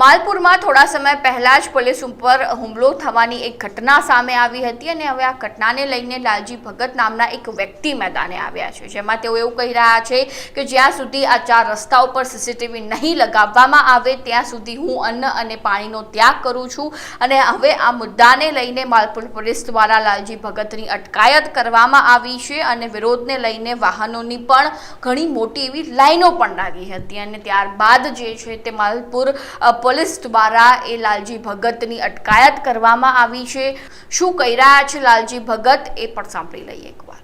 માલપુરમાં થોડા સમય પહેલા જ પોલીસ ઉપર હુમલો થવાની એક ઘટના સામે આવી હતી અને હવે આ ઘટનાને લઈને લાલજી ભગત નામના એક વ્યક્તિ મેદાને આવ્યા છે. જેમાં તેઓ એવું કહી રહ્યા છે કે જ્યાં સુધી આ ચાર રસ્તા ઉપર સીસીટીવી નહીં લગાવવામાં આવે, ત્યાં સુધી હું અન્ન અને પાણીનો ત્યાગ કરું છું અને હવે આ મુદ્દાને લઈને માલપુર પોલીસ દ્વારા લાલજી ભગતની અટકાયત કરવામાં આવી છે અને વિરોધને લઈને વાહનોની પણ ઘણી મોટી એવી લાઈનો પણ લાગી હતી અને ત્યારબાદ જે છે તે માલપુર પોલીસ દ્વારા એ લાલજી ભગતની અટકાયત કરવામાં આવી છે. શું કહી રહ્યા છે લાલજી ભગત એ પણ સાંભળી લઈએ એકવાર.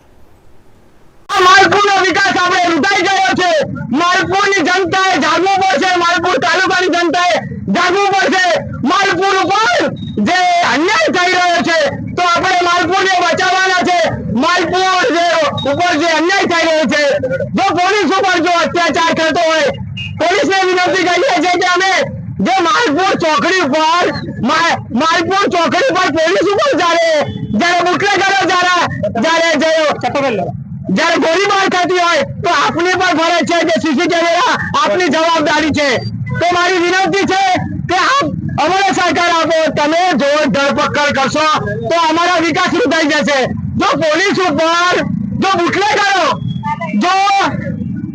માલપુરનો વિકાસ આપણે ગયો છે. માલપુરની જનતાએ જે અન્યાય થઈ રહ્યો છે, તો આપણે માલપુરને બચાવવાના છે. માલપુર જે ઉપર જે અન્યાય થઈ રહ્યો છે, જો પોલીસ ઉપર જો અત્યાચાર કરતો હોય, પોલીસને વિનંતી કરીએ છીએ કે અમે જે માલપુર ચોકડી ઉપર માલપુર ચોકડી પર પોલીસ ઉપર જ્યારે જ્યારે કર્યો જ્યારે જ્યારે જયારે ગોળીબાર થતી હોય, તો આપની પણ ફરજ છે જે સીસી આપની જવાબદારી છે. તો મારી વિનંતી છે કે આપ અમારે સરકાર આપો, તમે જો ધરપકડ કરશો, તો અમારા વિકાસ રૂપાઈ જશે. જો પોલીસ ઉપર, જો બુટલે કરો જો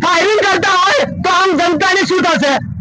ફાયરિંગ કરતા હોય, તો આમ જનતાની શું થશે?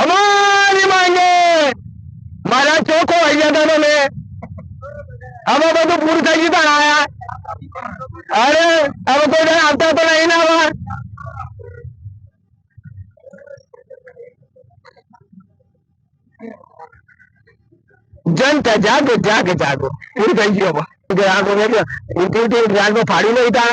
हमारी मांगे। हमारा चौको जाता तो में। अब अब तो पूरी सही था आया अरे, अब कोई आता तो नहीं ना बार जनता, जागो जागो पूरी हो ग्राहकों में ग्राहक फाड़ी नहीं था।